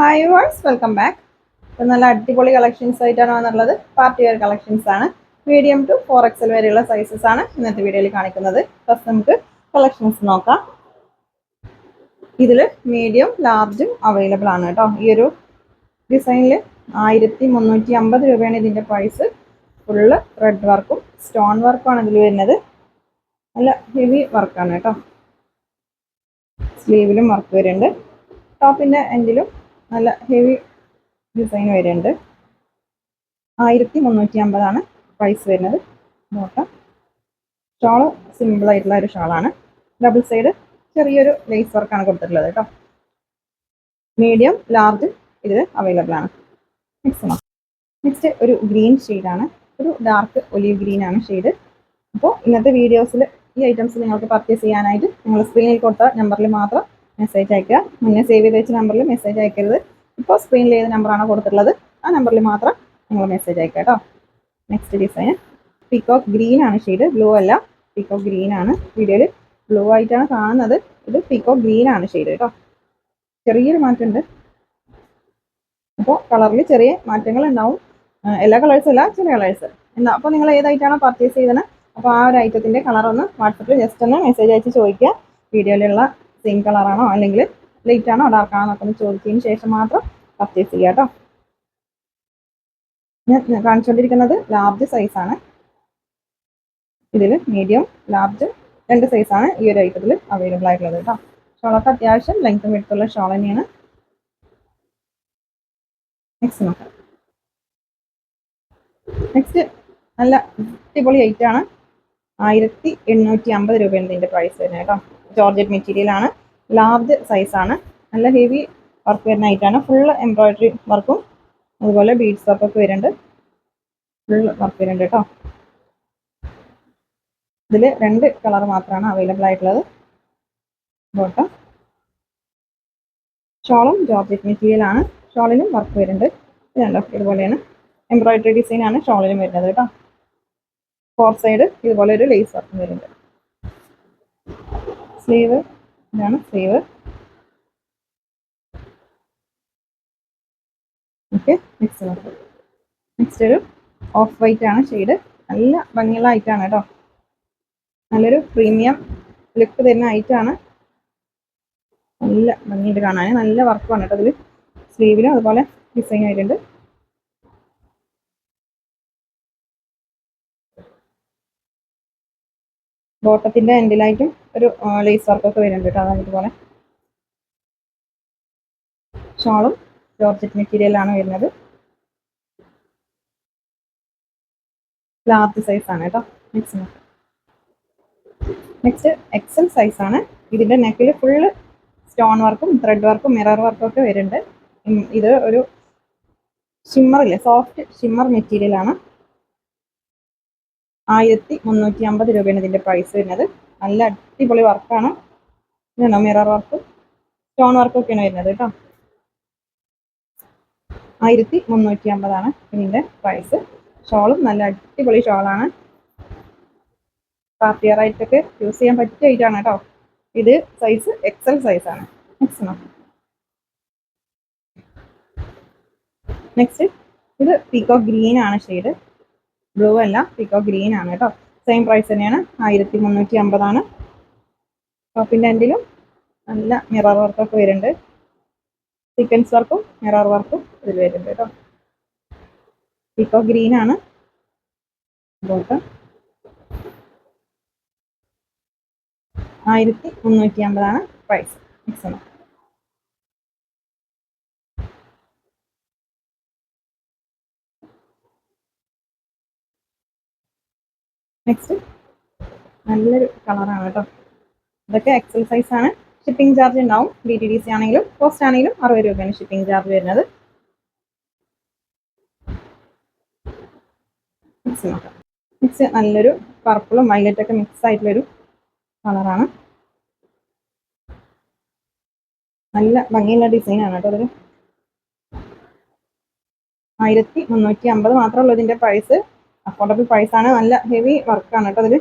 Hi verse welcome back ഇപ്പം നല്ല അടിപൊളി കളക്ഷൻസ് ആയിട്ടാണ് വന്നുള്ളത് പാർട്ടി വെയർ കളക്ഷൻസ് ആണ്. മീഡിയം ടു ഫോർ എക്സൽ വരെയുള്ള സൈസസ് ആണ് ഇന്നത്തെ വീഡിയോയിൽ കാണിക്കുന്നത്. ഫസ്റ്റ് നമുക്ക് കളക്ഷൻസ് നോക്കാം. ഇതിൽ മീഡിയം ലാർജും അവൈലബിൾ ആണ് കേട്ടോ. ഈ ഒരു ഡിസൈനിൽ ആയിരത്തി മുന്നൂറ്റി അമ്പത് രൂപയാണ് ഇതിന്റെ പ്രൈസ് ഫുള്ള് റെഡ് വർക്കും സ്റ്റോൺ വർക്കുമാണ് ഇതിൽ വരുന്നത്. നല്ല ഹെവി വർക്കാണ് കേട്ടോ. സ്ലീവിലും വർക്ക് വരുന്നുണ്ട്. ടോപ്പിന്റെ എൻഡിലും നല്ല ഹെവി ഡിസൈൻ വരുന്നുണ്ട്. ആയിരത്തി മുന്നൂറ്റി അമ്പതാണ് പ്രൈസ് വരുന്നത്. നോക്കാം. സിമ്പിൾ ആയിട്ടുള്ള ഒരു ഷോളാണ്. ഡബിൾ സൈഡ് ചെറിയൊരു ലേസ് വർക്കാണ് കൊടുത്തിട്ടുള്ളത് കേട്ടോ. മീഡിയം ലാർജ് ഇതിൽ അവൈലബിൾ ആണ്. നെക്സ്റ്റ് നെക്സ്റ്റ് ഒരു ഗ്രീൻ ഷെയ്ഡാണ് ഒരു ഡാർക്ക് ഒലിവ് ഗ്രീൻ ആണ് ഷെയ്ഡ് അപ്പോൾ ഇന്നത്തെ വീഡിയോസിൽ ഈ ഐറ്റംസ് നിങ്ങൾക്ക് പർച്ചേസ് ചെയ്യാനായിട്ട് നിങ്ങൾ സ്ക്രീനിൽ കൊടുത്ത നമ്പറിൽ മാത്രം മെസ്സേജ് അയക്കുക. മുന്നേ സേവ് ചെയ്ത് വെച്ച നമ്പറിൽ മെസ്സേജ് അയക്കരുത്. ഇപ്പോൾ സ്ക്രീനിൽ ഏത് നമ്പറാണോ കൊടുത്തിട്ടുള്ളത് ആ നമ്പറിൽ മാത്രം നിങ്ങൾ മെസ്സേജ് അയക്കുക കേട്ടോ. നെക്സ്റ്റ് ഡിസൈൻ പീക്കോക്ക് ഗ്രീൻ ആണ് ഷെയ്ഡ് ബ്ലൂ അല്ല. പീക്കോക്ക് ഗ്രീൻ ആണ് വീഡിയോയിൽ ബ്ലൂ ആയിട്ടാണ് കാണുന്നത്. ഇത് പീക്കോക്ക് ഗ്രീൻ ആണ് ഷെയ്ഡ് കേട്ടോ. ചെറിയൊരു മാറ്റമുണ്ട്. അപ്പോൾ കളറിൽ ചെറിയ മാറ്റങ്ങൾ ഉണ്ടാവും. എല്ലാ കളേഴ്സും അല്ല ചില കളേഴ്സ് എന്താ അപ്പോൾ നിങ്ങൾ ഏതായിട്ടാണോ പർച്ചേസ് ചെയ്തത്? അപ്പോൾ ആ ഒരു ഐറ്റത്തിന്റെ കളറൊന്ന് വാട്സപ്പിൽ ജസ്റ്റ് ഒന്ന് മെസ്സേജ് അയച്ച് ചോദിക്കുക. വീഡിയോയിലുള്ള സെയിം കളറാണോ അല്ലെങ്കിൽ ലൈറ്റ് ആണോ ഡാർക്ക് ആണോ എന്നൊക്കെ ചോദിച്ചതിന് ശേഷം മാത്രം പർച്ചേസ് ചെയ്യുക കേട്ടോ ഞാൻ കാണിച്ചുകൊണ്ടിരിക്കുന്നത് ലാർജ് സൈസ് ആണ്. ഇതിൽ മീഡിയം ലാർജ് രണ്ട് സൈസാണ് ഈ ഒരു ഐറ്റത്തിൽ അവൈലബിൾ ആയിട്ടുള്ളത് കേട്ടോ ഷോളൊക്കെ അത്യാവശ്യം ലെങ്ത്തും എടുത്തുള്ള ഷോൾ തന്നെയാണ്. നെക്സ്റ്റ് നോക്കാം. നെക്സ്റ്റ് നല്ല അടിപൊളി ഐറ്റാണ് ആയിരത്തി എണ്ണൂറ്റി അമ്പത് രൂപയാണ് ഇതിന്റെ പ്രൈസ് വരുന്നത് കേട്ടോ ജോർജറ്റ് മെറ്റീരിയലാണ്. ലാർജ് സൈസാണ്. നല്ല ഹെവി വർക്ക് വരുന്ന ഐറ്റാണ് ഫുൾ എംബ്രോയിഡറി വർക്കും. അതുപോലെ ബീഡ്സ് വർക്കൊക്കെ വരുന്നുണ്ട്. ഫുൾ വർക്ക് വരുന്നുണ്ട് കേട്ടോ. ഇതിൽ രണ്ട് കളർ മാത്രമാണ് അവൈലബിൾ ആയിട്ടുള്ളത്. ബോട്ടം ഷോളും ജോർജറ്റ് മെറ്റീരിയലാണ്. ഷോളിനും വർക്ക് വരുന്നുണ്ട്. ഇതുണ്ടോ ഇതുപോലെയാണ്. എംബ്രോയിഡറി ഡിസൈനാണ് ഷോളിനും വരുന്നത് കേട്ടോ. ഫോർ സൈഡ് ഇതുപോലെ ഒരു ലേസ് വർക്കും വരുന്നുണ്ട്. സ്ലീവ് ഇതാണ് സ്ലീവ് ഓക്കെ നെക്സ്റ്റ് നോക്കാം നെക്സ്റ്റ് ഒരു ഓഫ് വൈറ്റ് ആണ് ഷെയ്ഡ് നല്ല ഭംഗിയുള്ള ഐറ്റാണ് കേട്ടോ നല്ലൊരു പ്രീമിയം ലുക്ക് തരുന്ന ഐറ്റാണ് നല്ല ഭംഗിയായിട്ട് കാണാൻ നല്ല വർക്കാണ് കേട്ടോ അതിൽ സ്ലീവിലും അതുപോലെ ഡിസൈൻ ആയിട്ടുണ്ട്. ബോട്ടത്തിന്റെ എൻഡിലായിട്ടും ഒരു ലേസ് വർക്കൊക്കെ വരുന്നുണ്ട് കേട്ടോ. അതായത് ഇതുപോലെ. ഷോളും ജോർജറ്റ് മെറ്റീരിയൽ ആണ് വരുന്നത്. ലാർജ് സൈസ് ആണ് കേട്ടോ. നെക്സ്റ്റ് നെക്സ്റ്റ് എക്സൽ സൈസ് ആണ്. ഇതിന്റെ നെക്കിൽ ഫുള്ള് സ്റ്റോൺ വർക്കും ത്രെഡ് വർക്കും മിറർ വർക്കും ഒക്കെ വരുന്നുണ്ട്. ഇത് ഒരു ഷിമ്മർ ഇല്ലേ? സോഫ്റ്റ് ഷിമ്മർ മെറ്റീരിയൽ ആണ്. ആയിരത്തി മുന്നൂറ്റി അമ്പത് രൂപയാണ് ഇതിന്റെ പ്രൈസ് വരുന്നത്. നല്ല അടിപൊളി വർക്കാണ് ഇതാണോ മിറർ വർക്ക് സ്റ്റോൺ വർക്കൊക്കെയാണ് വരുന്നത് കേട്ടോ. ആയിരത്തി മുന്നൂറ്റി അമ്പതാണ് ഇതിന്റെ പ്രൈസ് ഷോളും നല്ല അടിപൊളി ഷോളാണ് പാർട്ടി ആയിട്ടൊക്കെ യൂസ് ചെയ്യാൻ പറ്റിയ ഐറ്റാണ് കേട്ടോ. ഇത് സൈസ് എക്സൽ സൈസാണ് നോക്കാം. നെക്സ്റ്റ് ഇത് പീക്കോ ഗ്രീൻ ആണ് ഷെയ്ഡ് ബ്ലൂ അല്ല പിക്കോ ഗ്രീൻ ആണ് കേട്ടോ. സെയിം പ്രൈസ് തന്നെയാണ് ആയിരത്തി മുന്നൂറ്റി അമ്പതാണ് ടോപ്പിന്റെ എൻഡിലും നല്ല മിറർ വർക്കൊക്കെ വരുന്നുണ്ട്. സീക്വൻസ് വർക്കും മിറർ വർക്കും ഇതിൽ വരുന്നുണ്ട് കേട്ടോ. പിക്കോ ഗ്രീൻ ആണ്. ബോട്ട് ആയിരത്തി മുന്നൂറ്റി അമ്പതാണ് പ്രൈസ് നെക്സ്റ്റ് നെക്സ്റ്റ് നല്ലൊരു കളറാണ് കേട്ടോ. ഇതൊക്കെ എക്സൽ സൈസ് ആണ്. ഷിപ്പിംഗ് ചാർജ് ഉണ്ടാവും. ഡി ടി ഡി സി ആണെങ്കിലും പോസ്റ്റ് ആണെങ്കിലും അറുപത് രൂപയാണ് ഷിപ്പിംഗ് ചാർജ് വരുന്നത്. മിക്സ് നോക്കാം. മിക്സ് നല്ലൊരു പർപ്പിളും ഒക്കെ മിക്സ് ആയിട്ടുള്ളൊരു കളറാണ്. നല്ല ഭംഗിയുള്ള ഡിസൈനാണ് കേട്ടോ അതൊരു ആയിരത്തി മുന്നൂറ്റി അമ്പത് മാത്രമേ ഉള്ളൂ ഇതിന്റെ പ്രൈസ് അഫോർഡബിൾ ആണ്. നല്ല ഹെവി വർക്കാണ് കേട്ടോ അതിൽ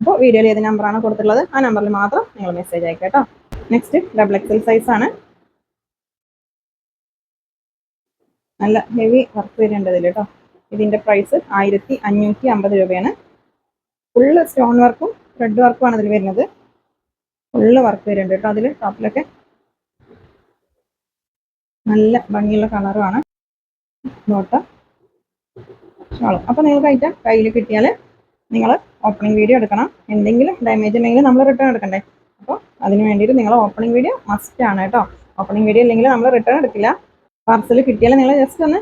അപ്പോൾ വീഡിയോയിൽ ഏത് നമ്പറാണ് കൊടുത്തിട്ടുള്ളത് ആ നമ്പറിൽ മാത്രം നിങ്ങൾ മെസ്സേജ് അയക്കുക കേട്ടോ. നെക്സ്റ്റ് ഡബിൾ എക്സൽ ആണ്. നല്ല ഹെവി വർക്ക് വരുന്നുണ്ട് ഇതിൽ കേട്ടോ. ഇതിന്റെ പ്രൈസ് ആയിരത്തി അഞ്ഞൂറ്റി അമ്പത് രൂപയാണ് ഫുള്ള് സ്റ്റോൺ വർക്കും റെഡ് വർക്കും ആണ് ഇതിൽ വരുന്നത്. ഫുള്ള് വർക്ക് വരുന്നുണ്ട് കേട്ടോ അതിൽ ടോപ്പിലൊക്കെ നല്ല ഭംഗിയുള്ള കളറുമാണ് ബോട്ടം. ഷോളും. അപ്പോൾ നിങ്ങൾക്ക് ഐറ്റം കയ്യിൽ കിട്ടിയാൽ നിങ്ങൾ ഓപ്പണിംഗ് വീഡിയോ എടുക്കണം. എന്തെങ്കിലും ഡാമേജ് ഉണ്ടെങ്കിൽ നമ്മൾ റിട്ടേൺ എടുക്കണ്ടേ? അപ്പോൾ അതിന് വേണ്ടിയിട്ട് നിങ്ങൾ ഓപ്പണിംഗ് വീഡിയോ മസ്റ്റ് ആണ് കേട്ടോ. ഓപ്പണിംഗ് വീഡിയോ ഇല്ലെങ്കിൽ നമ്മൾ റിട്ടേൺ എടുക്കില്ല. പാർസൽ കിട്ടിയാൽ നിങ്ങൾ ജസ്റ്റ് ഒന്ന്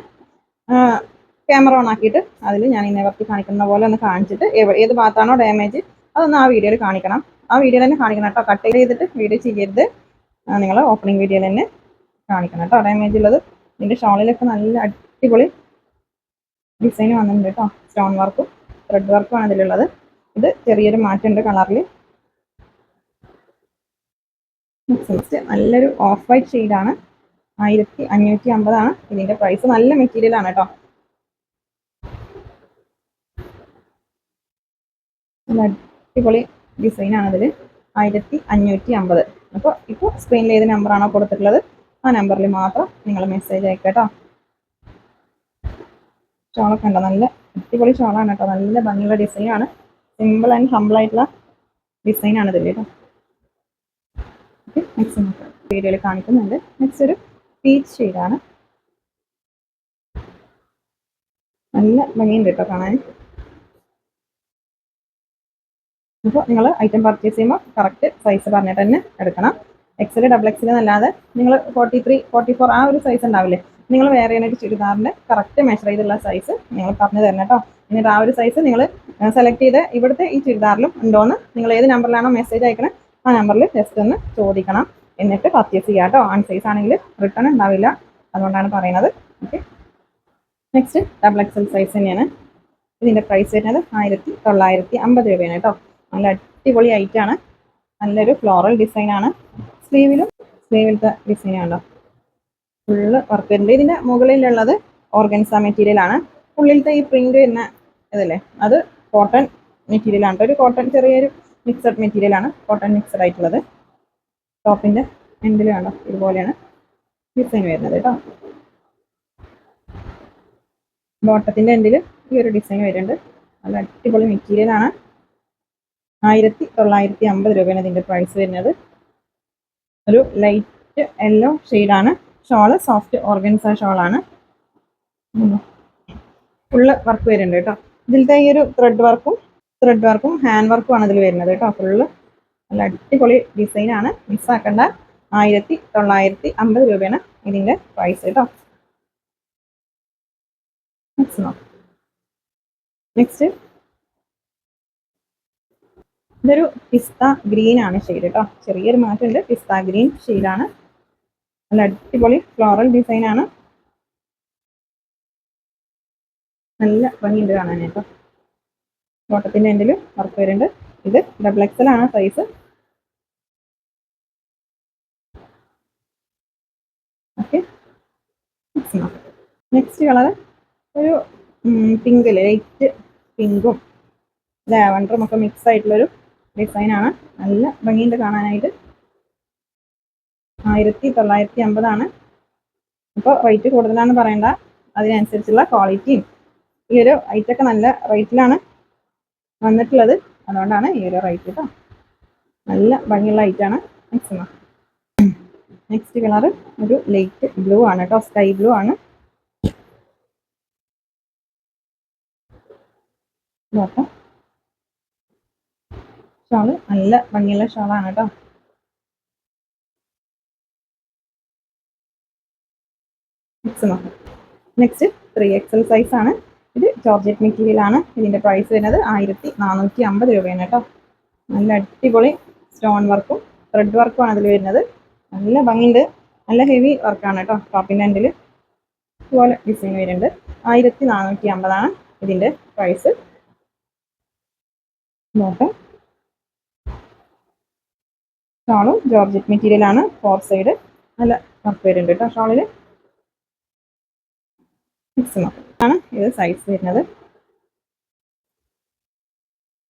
ക്യാമറ ഓൺ ആക്കിയിട്ട് അതിൽ ഞാൻ ഇന്നേ വർക്ക് കാണിക്കുന്ന പോലെ ഒന്ന് കാണിച്ചിട്ട് ഏത് ഭാഗത്താണോ ഡാമേജ് അതൊന്ന് ആ വീഡിയോയിൽ കാണിക്കണം. ആ വീഡിയോ തന്നെ കാണിക്കണം കേട്ടോ. കട്ട് ചെയ്തിട്ട് വീഡിയോ ചെയ്യരുത്. നിങ്ങൾ ഓപ്പണിംഗ് വീഡിയോയിൽ തന്നെ കാണിക്കണം കേട്ടോ. ഡാമേജ് ഉള്ളത്. ഇതിന്റെ ഷോളിലൊക്കെ നല്ല അടിപൊളി ഡിസൈൻ വന്നിട്ടുണ്ട് കേട്ടോ. സ്റ്റോൺ വർക്കും ത്രെഡ് വർക്കും ആണ് ഇതിലുള്ളത്. ഇത് ചെറിയൊരു മാറ്റമുണ്ട് കളറിൽ നല്ലൊരു ഓഫ് വൈറ്റ് ഷെയ്ഡാണ് ആയിരത്തി അഞ്ഞൂറ്റി അമ്പതാണ് ഇതിന്റെ പ്രൈസ് നല്ല മെറ്റീരിയൽ ആണ് കേട്ടോ. നല്ല അടിപൊളി ഡിസൈൻ ആണ് ഇതിൽ ആയിരത്തി അഞ്ഞൂറ്റി അമ്പത് അപ്പോൾ ഇപ്പൊ സ്ക്രീനിൽ ഏത് നമ്പറാണോ കൊടുത്തിട്ടുള്ളത്? ആ നമ്പറിൽ മാത്രം നിങ്ങൾ മെസ്സേജ് അയക്കുക കേട്ടോ. ഷോളൊക്കെ ഉണ്ടോ നല്ല അടിപൊളി ഷോളാണ് കേട്ടോ. നല്ല ഭംഗിയുള്ള ഡിസൈനാണ് സിമ്പിൾ ആൻഡ് ഹംബിൾ ആയിട്ടുള്ള ഡിസൈൻ ആണ് ഇതിൽ കേട്ടോ. നെക്സ്റ്റ് നമുക്ക് വീഡിയോയിൽ കാണിക്കുന്നുണ്ട്. നെക്സ്റ്റ് ഒരു പീച്ച് ഷെയ്ഡാണ് നല്ല ഭംഗിയുണ്ട് കേട്ടോ കാണാൻ. അപ്പോൾ നിങ്ങൾ ഐറ്റം പർച്ചേസ് ചെയ്യുമ്പോൾ കറക്റ്റ് സൈസ് പറഞ്ഞിട്ട് തന്നെ എടുക്കണം. എക്സൽ ഡബിൾ എക്സൽ എന്നല്ലാതെ നിങ്ങൾ ഫോർട്ടി ത്രീ ഫോർട്ടി ഫോർ ആ ഒരു സൈസ് ഉണ്ടാവില്ലേ? നിങ്ങൾ വേറെ ആയിട്ട് ചുരിദാറിന്റെ കറക്റ്റ് മെഷർ ചെയ്തുള്ള സൈസ് നിങ്ങൾ പറഞ്ഞു തരണം കേട്ടോ. എന്നിട്ട് ആ ഒരു സൈസ് നിങ്ങൾ സെലക്ട് ചെയ്ത് ഇവിടുത്തെ ഈ ചുരിദാറിലും ഉണ്ടോയെന്ന് നിങ്ങൾ ഏത് നമ്പറിലാണോ മെസ്സേജ് അയക്കണേ ആ നമ്പറിൽ ജസ്റ്റ് ഒന്ന് ചോദിക്കണം. എന്നിട്ട് പർച്ചേസ് ചെയ്യാം കേട്ടോ. ആൺ സൈസ് ആണെങ്കിൽ റിട്ടേൺ ഉണ്ടാവില്ല അതുകൊണ്ടാണ് പറയുന്നത്. Okay next double XL size തന്നെയാണ്. ഇതിന്റെ പ്രൈസ് വരുന്നത് ആയിരത്തി തൊള്ളായിരത്തി അമ്പത് രൂപയാണ് കേട്ടോ. നല്ല അടിപൊളി ഐറ്റാണ് നല്ലൊരു ഫ്ലോറൽ ഡിസൈൻ ആണ്. സ്ലീവിലും സ്ലീവിലത്തെ ഡിസൈൻ ആണ്. ഫുള്ള് വർക്ക് വരുന്നുണ്ട്. ഇതിന്റെ മുകളിലുള്ളത് ഓർഗൻസ മെറ്റീരിയൽ ആണ്. ഉള്ളിലത്തെ ഈ പ്രിന്റ് വരുന്ന ഇതല്ലേ? അത് കോട്ടൺ മെറ്റീരിയൽ ആണ്. ഒരു കോട്ടൺ ചെറിയൊരു മിക്സഡ് മെറ്റീരിയൽ ആണ്. കോട്ടൺ മിക്സഡ് ആയിട്ടുള്ളത്. ടോപ്പിന്റെ എൻഡിൽ കണ്ടോ ഇതുപോലെയാണ് ഡിസൈൻ വരുന്നത് കേട്ടോ ബോട്ടത്തിന്റെ എൻഡിൽ ഈ ഒരു ഡിസൈൻ വരുന്നുണ്ട്. നല്ല അടിപൊളി മെറ്റീരിയലാണ് ആയിരത്തി തൊള്ളായിരത്തി അമ്പത് രൂപയാണ് ഇതിന്റെ പ്രൈസ് വരുന്നത്. ഒരു ലൈറ്റ് യെല്ലോ ഷെയ്ഡാണ് ഷോൾ സോഫ്റ്റ് ഓർഗൻസ ഷോളാണ് ഫുള്ള് വർക്ക് വരുന്നുണ്ട് കേട്ടോ. ഇതിലത്തെ ഈ ഒരു ത്രെഡ് വർക്കും ത്രെഡ് വർക്കും ഹാൻഡ് വർക്കും ആണ് ഇതിൽ വരുന്നത് കേട്ടോ. ഫുള്ള് നല്ല അടിപൊളി ഡിസൈനാണ് മിസ്സാക്കണ്ട ആയിരത്തി തൊള്ളായിരത്തി അമ്പത് രൂപയാണ് ഇതിന്റെ പ്രൈസ് കേട്ടോ. നെക്സ്റ്റ് ഇതൊരു പിസ്ത ഗ്രീൻ ആണ് ഷെയ്ഡ് കേട്ടോ ചെറിയൊരു മാറ്റമുണ്ട്. പിസ്ത ഗ്രീൻ ഷെയ്ഡാണ് നല്ല അടിപൊളി ഫ്ലോറൽ ഡിസൈൻ ആണ്. നല്ല ഭംഗിയുണ്ട് കാണാൻ കേട്ടോ ഓട്ടത്തിന്റെ എൻഡിൽ വർക്ക് വരുന്നുണ്ട്. ഇത് ഡബിൾ എക്സൽ ആണ് സൈസ് ഓക്കെ നെക്സ്റ്റ് കളർ ഒരു പിങ്ക് ലൈറ്റ് പിങ്കും ലാവൻഡറും ഒക്കെ മിക്സ് ആയിട്ടുള്ളൊരു ഡിസൈൻ ആണ് നല്ല ഭംഗിയുണ്ട് കാണാനായിട്ട്. ആയിരത്തി തൊള്ളായിരത്തി അമ്പതാണ്. അപ്പോൾ റേറ്റ് കൂടുതലാണെന്ന് പറയണ്ട. അതിനനുസരിച്ചുള്ള ക്വാളിറ്റിയും ഈ ഒരു ഐറ്റൊക്കെ നല്ല റേറ്റിലാണ് വന്നിട്ടുള്ളത്. അതുകൊണ്ടാണ് ഈ ഒരു റേറ്റ് കേട്ടോ നല്ല ഭംഗിയുള്ള ഐറ്റാണ് മാക്സിമം. നെക്സ്റ്റ് കളർ ഒരു ലൈറ്റ് ബ്ലൂ ആണ് കേട്ടോ സ്കൈ ബ്ലൂ ആണ്. നോക്കാം ഷാൾ. നല്ല ഭംഗിയുള്ള ഷാളാണ് കേട്ടോ. നെക്സ്റ്റ് ത്രീ എക്സൽ സൈസ് ആണ്. ഇത് ജോർജറ്റ് മെറ്റീരിയൽ ആണ്. ഇതിന്റെ പ്രൈസ് വരുന്നത് ആയിരത്തി നാനൂറ്റി അമ്പത് രൂപയാണ് കേട്ടോ. നല്ല അടിപൊളി സ്റ്റോൺ വർക്കും ത്രെഡ് വർക്കും ആണ് അതിൽ വരുന്നത്. നല്ല ഭംഗിയുണ്ട്. നല്ല ഹെവി വർക്കാണ് കേട്ടോ. ടോപ്പിന്റെ എൻഡിൽ ഇതുപോലെ ഡിസൈൻ വരുന്നുണ്ട്. ആയിരത്തി നാനൂറ്റി അമ്പതാണ് ഇതിന്റെ പ്രൈസ് നോക്കാം. ഷാളും ജോർജറ്റ് മെറ്റീരിയൽ ആണ് ഫോർ സൈഡ്. നല്ല വർക്ക് വരുന്നുണ്ട് കേട്ടോ ഷാളിൽ ആണ് ഇത് സൈസ് വരുന്നത്.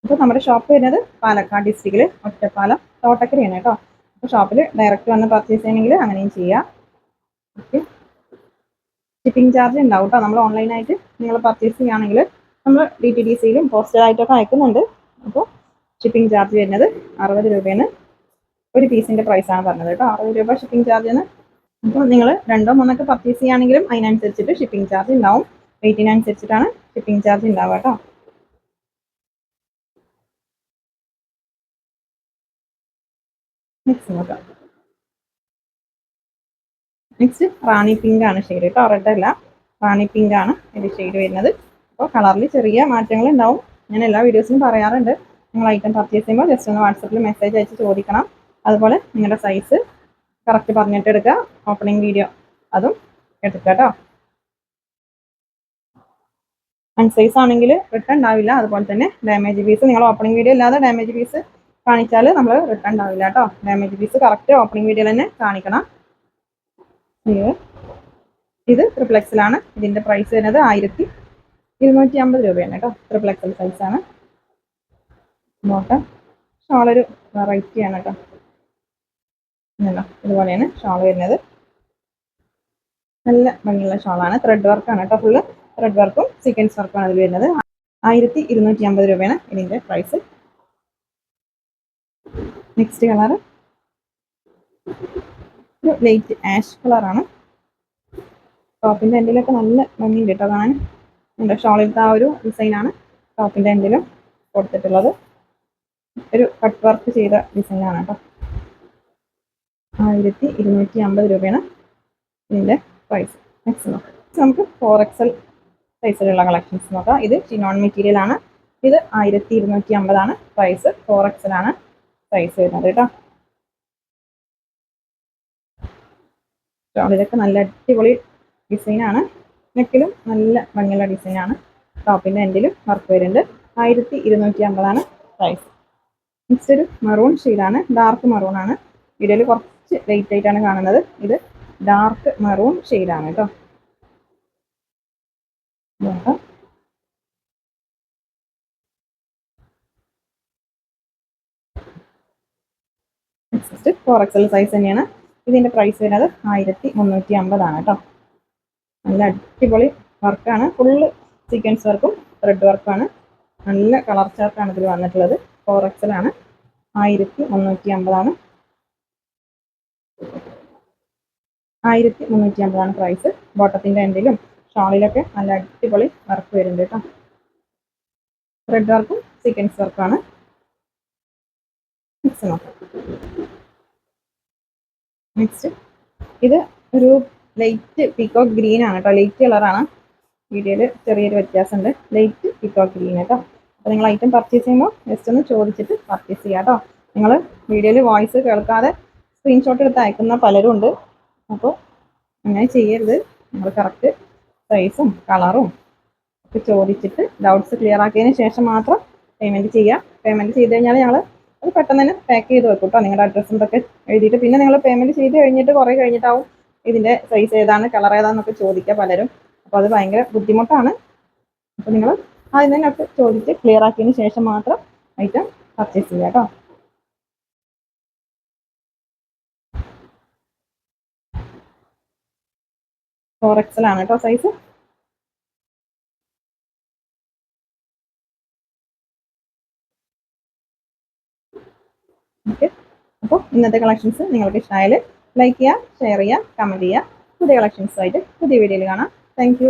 അപ്പോൾ നമ്മുടെ ഷോപ്പ് വരുന്നത് പാലക്കാട് ഡിസ്ട്രിക്റ്റിൽ ഒറ്റപ്പാലം തോട്ടക്കരയാണ് കേട്ടോ. അപ്പോൾ ഷോപ്പിൽ ഡയറക്റ്റ് വന്ന് പർച്ചേസ് ചെയ്യണമെങ്കിൽ അങ്ങനെയും ചെയ്യാം. ഓക്കെ ഷിപ്പിംഗ് ചാർജ് ഉണ്ടാവും കേട്ടോ. നമ്മൾ ഓൺലൈനായിട്ട് നിങ്ങൾ പർച്ചേസ് ചെയ്യുകയാണെങ്കിൽ നമ്മൾ ഡി ടി ഡി സിയിലും പോസ്റ്റലായിട്ടൊക്കെ അയക്കുന്നുണ്ട്. അപ്പോൾ ഷിപ്പിംഗ് ചാർജ് വരുന്നത് അറുപത് രൂപയാണ്. ഒരു പീസിന്റെ പ്രൈസാണ് പറഞ്ഞത് കേട്ടോ. അറുപത് രൂപ ഷിപ്പിംഗ് ചാർജാണ് അപ്പോൾ നിങ്ങൾ രണ്ടോ മൂന്നൊക്കെ പർച്ചേസ് ചെയ്യുകയാണെങ്കിലും അതിനനുസരിച്ചിട്ട് ഷിപ്പിംഗ് ചാർജ് ഉണ്ടാവും. വെയിറ്റിനനുസരിച്ചിട്ടാണ് ഷിപ്പിംഗ് ചാർജ് ഉണ്ടാവുക കേട്ടോ. നെക്സ്റ്റ് നോക്കാം. നെക്സ്റ്റ് റാണി പിങ്ക് ആണ് ഷെയ്ഡ് കേട്ടോ. റെഡ് അല്ല. റാണി പിങ്ക് ആണ് ഇതിന്റെ ഷെയ്ഡ് വരുന്നത്. അപ്പോൾ കളറിൽ ചെറിയ മാറ്റങ്ങൾ ഉണ്ടാവും. ഞാൻ എല്ലാ വീഡിയോസിലും പറയാറുണ്ട്. നിങ്ങൾ ഐറ്റം പർച്ചേസ് ചെയ്യുമ്പോൾ ജസ്റ്റ് ഒന്ന് വാട്സപ്പിൽ മെസ്സേജ് അയച്ച് ചോദിക്കണം. അതുപോലെ നിങ്ങളുടെ സൈസ് കറക്റ്റ് പറഞ്ഞിട്ട് എടുക്കുക. ഓപ്പണിംഗ് വീഡിയോ അതും എടുക്കുക കേട്ടോ അൺസൈസ് ആണെങ്കിൽ റിട്ടേൺ ഉണ്ടാവില്ല. അതുപോലെ തന്നെ ഡാമേജ് പീസ് നിങ്ങൾ ഓപ്പണിംഗ് വീഡിയോ ഇല്ലാതെ ഡാമേജ് പീസ് കാണിച്ചാൽ നമ്മൾ റിട്ടേൺ ഉണ്ടാവില്ല കേട്ടോ damage piece correct opening video തന്നെ കാണിക്കണം. ഇത് ത്രിപ്ലക്സിലാണ് ഇതിന്റെ പ്രൈസ് വരുന്നത് ആയിരത്തി ഇരുന്നൂറ്റി അമ്പത് രൂപയാണ് കേട്ടോ ട്രിപ്ലെക്സൽ സൈസാണ് നോക്കാം. ഷോളൊരു വെറൈറ്റിയാണ് കേട്ടോ ഇതുപോലെയാണ് ഷോൾ വരുന്നത്. നല്ല ഭംഗിയുള്ള ഷാളാണ് ത്രെഡ് വർക്കാണ് കേട്ടോ ഫുള്ള് ത്രെഡ് വർക്കും സീക്വൻസ് വർക്കാണ് അതിൽ വരുന്നത്. ആയിരത്തി ഇരുന്നൂറ്റി അമ്പത് രൂപയാണ് ഇതിന്റെ പ്രൈസ് നെക്സ്റ്റ് കളർ ഒരു ലൈറ്റ് ആഷ് കളറാണ് ടോപ്പിന്റെ എൻഡിലൊക്കെ നല്ല ഭംഗിയുണ്ട് കേട്ടോ കാണാൻ. എന്റെ ഷോളിലത്തെ ആ ഒരു ഡിസൈനാണ് ടോപ്പിന്റെ എൻഡിലും കൊടുത്തിട്ടുള്ളത്. ഒരു കട്ട് വർക്ക് ചെയ്ത ഡിസൈനാണ് കേട്ടോ. ആയിരത്തി ഇരുന്നൂറ്റി അമ്പത് രൂപയാണ് ഇതിന്റെ പ്രൈസ് നെക്സ്റ്റ് നോക്കാം. നമുക്ക് ഫോർ എക്സൽ സൈസിലുള്ള കളക്ഷൻസ് നോക്കാം. ഇത് ചിനോൺ മെറ്റീരിയൽ ആണ്. ഇത് ആയിരത്തി ഇരുന്നൂറ്റി അമ്പതാണ് പ്രൈസ് ഫോർ എക്സൽ ആണ് സൈസ് വരുന്നത് കേട്ടോ. ഇതൊക്കെ നല്ല അടിപൊളി ഡിസൈനാണ് നെക്കിലും നല്ല ഭംഗിയുള്ള ഡിസൈനാണ് ടോപ്പിന്റെ എൻഡിലും വർക്ക് വരുന്നുണ്ട്. ആയിരത്തി ഇരുന്നൂറ്റി അമ്പതാണ് പ്രൈസ് നെക്സ്റ്റ് ഒരു മറൂൺ ഷെയ്ഡാണ് ഡാർക്ക് മറൂൺ ആണ്. വീഡിയോയിൽ കുറച്ച് ലൈറ്റ് ആയിട്ടാണ് കാണുന്നത്. ഇത് ഡാർക്ക് മെറൂൺ ഷെയ്ഡാണ് കേട്ടോ. ഫോർ എക്സൽ സൈസ് തന്നെയാണ്. ഇതിന്റെ പ്രൈസ് വരുന്നത് ആയിരത്തി മുന്നൂറ്റി അമ്പതാണ് കേട്ടോ. നല്ല അടിപൊളി വർക്കാണ് ഫുള്ള് സീക്വൻസ് വർക്കും ത്രെഡ് വർക്കാണ് നല്ല കളർ ചാർട്ടാണ് ഇതിൽ വന്നിട്ടുള്ളത് ഫോർ എക്സൽ ആണ് ആയിരത്തി മുന്നൂറ്റി അമ്പതാണ് ആയിരത്തി മുന്നൂറ്റി അമ്പതാണ് പ്രൈസ് ബോട്ടത്തിന്റെ എൻഡിലും ഷാളിലൊക്കെ നല്ല അടിപൊളി വർക്ക് വരുന്നുണ്ട് കേട്ടോ. റെഡ് വർക്കും സീക്വൻസ് വർക്കാണ് നെക്സ്റ്റ് ഇത് ഒരു ലൈറ്റ് പീക്കോക്ക് ഗ്രീൻ ആണ് കേട്ടോ. ലൈറ്റ് കളറാണ് വീഡിയോയിൽ ചെറിയൊരു വ്യത്യാസമുണ്ട്. ലൈറ്റ് പീക്കോക്ക് ഗ്രീൻ കേട്ടോ. അപ്പോൾ നിങ്ങൾ ഐറ്റം പർച്ചേസ് ചെയ്യുമ്പോൾ ജസ്റ്റ് ഒന്ന് ചോദിച്ചിട്ട് പർച്ചേസ് ചെയ്യാം കേട്ടോ. നിങ്ങൾ വീഡിയോയിൽ വോയിസ് കേൾക്കാതെ സ്ക്രീൻഷോട്ട് എടുത്ത് അയക്കുന്ന പലരും ഉണ്ട്. അപ്പോൾ അങ്ങനെ ചെയ്യരുത്. നമ്മൾ കറക്റ്റ് സൈസും കളറും ഒക്കെ ചോദിച്ചിട്ട് ഡൗട്ട്സ് ക്ലിയർ ആക്കിയതിന് ശേഷം മാത്രം പേയ്മെന്റ് ചെയ്യുക പേയ്മെന്റ് ചെയ്ത് കഴിഞ്ഞാൽ ഞങ്ങൾ അത് പെട്ടെന്ന് തന്നെ പാക്ക് ചെയ്ത് വെക്കും കേട്ടോ നിങ്ങളുടെ അഡ്രസ്സും ഇതൊക്കെ എഴുതിയിട്ട്. പിന്നെ നിങ്ങൾ പേയ്മെന്റ് ചെയ്ത് കഴിഞ്ഞിട്ട് കുറേ കഴിഞ്ഞിട്ടാവും ഇതിന്റെ സൈസ് ഏതാണ് കളർ ഏതാണെന്നൊക്കെ ചോദിക്കുക പലരും. അപ്പോൾ അത് ഭയങ്കര ബുദ്ധിമുട്ടാണ്. അപ്പോൾ നിങ്ങൾ അതിനൊക്കെ ചോദിച്ച് ക്ലിയർ ആക്കിയതിന് ശേഷം മാത്രം ഐറ്റം പർച്ചേസ് ചെയ്യുക കേട്ടോ ഫോർ എക്സൽ ആണ് കേട്ടോ സൈസ് ഓക്കെ അപ്പോൾ ഇന്നത്തെ കളക്ഷൻസ് നിങ്ങൾക്ക് ഇഷ്ടമായാൽ ലൈക്ക് ചെയ്യുക ഷെയർ ചെയ്യുക കമന്റ് ചെയ്യുക. പുതിയ കളക്ഷൻസുമായിട്ട് പുതിയ വീഡിയോയിൽ കാണാം. താങ്ക്